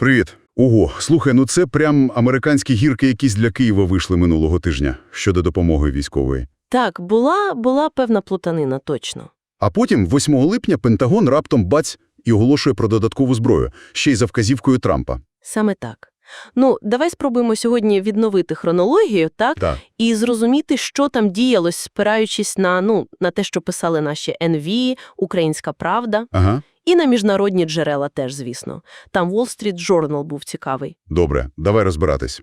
Привіт. Ого, слухай, ну це прям американські гірки якісь для Києва вийшли минулого тижня щодо допомоги військової. Так, була, була певна плутанина, точно. А потім, 8 липня, Пентагон раптом бац і оголошує про додаткову зброю, ще й за вказівкою Трампа. Саме так. Ну, давай спробуємо сьогодні відновити хронологію, так? Так. І зрозуміти, що там діялось, спираючись на, ну, на те, що писали наші НВ, Українська Правда, Ага. І на міжнародні джерела теж, звісно. Там Wall Street Journal був цікавий. Добре, давай розбиратись.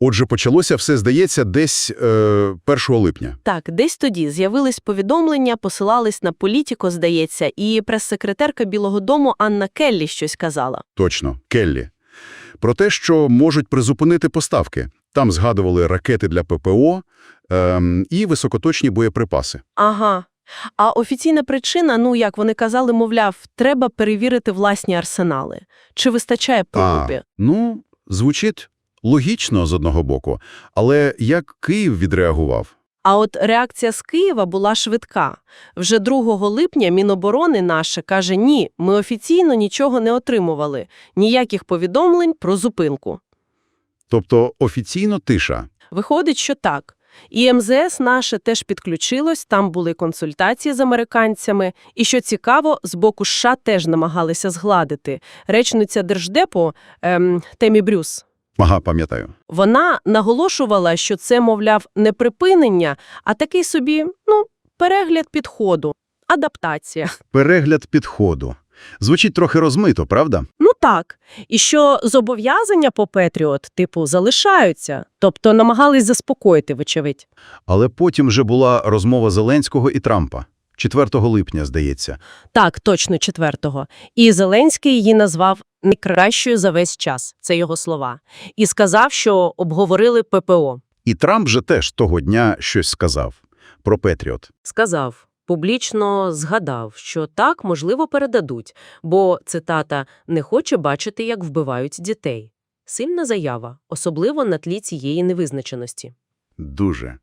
Отже, почалося все, здається, десь е, 1 липня. Так, десь тоді з'явились повідомлення, посилались на політико, здається, і прес-секретарка Білого дому Анна Келлі щось казала. Точно, Келлі. Про те, що можуть призупинити поставки. Там згадували ракети для ППО ем, і високоточні боєприпаси. Ага. А офіційна причина, ну, як вони казали, мовляв, треба перевірити власні арсенали. Чи вистачає покупи? Ну, звучить логічно з одного боку, але як Київ відреагував? А от реакція з Києва була швидка. Вже 2 липня Міноборони наше каже, ні, ми офіційно нічого не отримували, ніяких повідомлень про зупинку. Тобто офіційно тиша. Виходить, що так. І МЗС наше теж підключилось, там були консультації з американцями. І, що цікаво, з боку США теж намагалися згладити. Речниця Держдепу ем, Темі Брюс. Ага, пам'ятаю. Вона наголошувала, що це, мовляв, не припинення, а такий собі, ну, перегляд підходу, адаптація. Перегляд підходу. Звучить трохи розмито, правда? Так. І що зобов'язання по Петріот, типу, залишаються. Тобто намагались заспокоїти, вочевидь. Але потім вже була розмова Зеленського і Трампа. 4 липня, здається. Так, точно четвертого. І Зеленський її назвав найкращою за весь час. Це його слова. І сказав, що обговорили ППО. І Трамп же теж того дня щось сказав про Петріот. Сказав, публічно згадав, що так, можливо, передадуть, бо, цитата, «не хоче бачити, як вбивають дітей». Сильна заява, особливо на тлі цієї невизначеності. Дуже.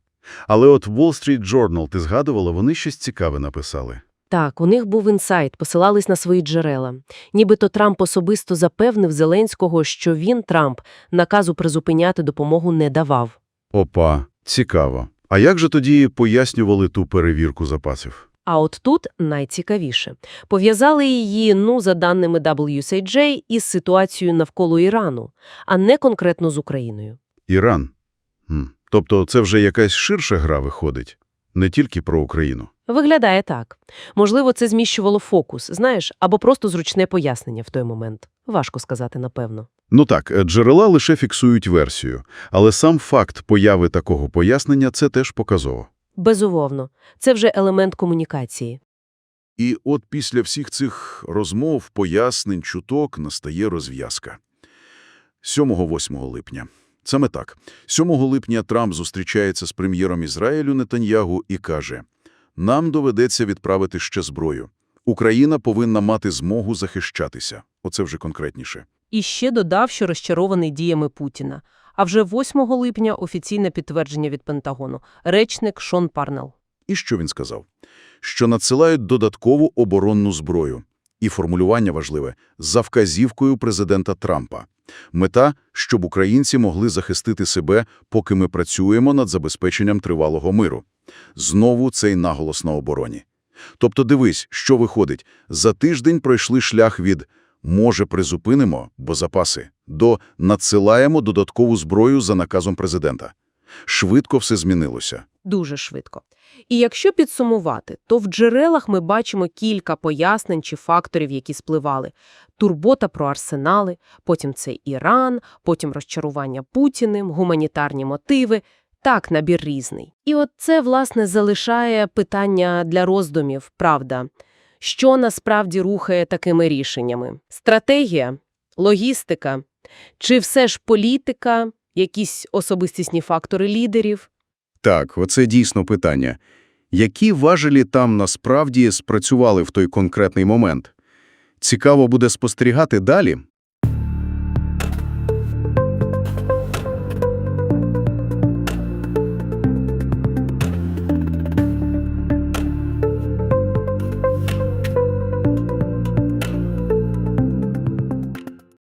Але от Wall Street Journal, ти згадувала, вони щось цікаве написали. Так, у них був інсайт, посилались на свої джерела. Нібито Трамп особисто запевнив Зеленського, що він, Трамп, наказу призупиняти допомогу не давав. Опа, цікаво. А як же тоді пояснювали ту перевірку запасів? А от тут найцікавіше. Пов'язали її, ну, за даними WCJ, із ситуацією навколо Ірану, а не конкретно з Україною. Іран. Хм. Тобто це вже якась ширша гра виходить, не тільки про Україну. Виглядає так. Можливо, це зміщувало фокус, знаєш, або просто зручне пояснення в той момент. Важко сказати, напевно. Ну так, е, джерела лише фіксують версію, але сам факт появи такого пояснення – це теж показово. Безумовно. Це вже елемент комунікації. І от після всіх цих розмов, пояснень, чуток настає розв'язка. 7-8 липня. Саме так. 7 липня Трамп зустрічається з прем'єром Ізраїлю Нетаньягу і каже, «Нам доведеться відправити ще зброю. Україна повинна мати змогу захищатися». Оце вже конкретніше. І ще додав, що розчарований діями Путіна. А вже 8 липня офіційне підтвердження від Пентагону. Речник Шон Парнел. І що він сказав? Що надсилають додаткову оборонну зброю. І формулювання важливе – за вказівкою президента Трампа. Мета – щоб українці могли захистити себе, поки ми працюємо над забезпеченням тривалого миру. Знову цей наголос на обороні. Тобто дивись, що виходить. За тиждень пройшли шлях від «може призупинимо, бо запаси» до «надсилаємо додаткову зброю за наказом президента». Швидко все змінилося. Дуже швидко. І якщо підсумувати, то в джерелах ми бачимо кілька пояснень чи факторів, які спливали. Турбота про арсенали, потім це Іран, потім розчарування Путіним, гуманітарні мотиви. Так, набір різний. І от це, власне, залишає питання для роздумів, правда. Що насправді рухає такими рішеннями? Стратегія? Логістика? Чи все ж політика? Якісь особистісні фактори лідерів? Так, оце дійсно питання. Які важелі там насправді спрацювали в той конкретний момент? Цікаво буде спостерігати далі,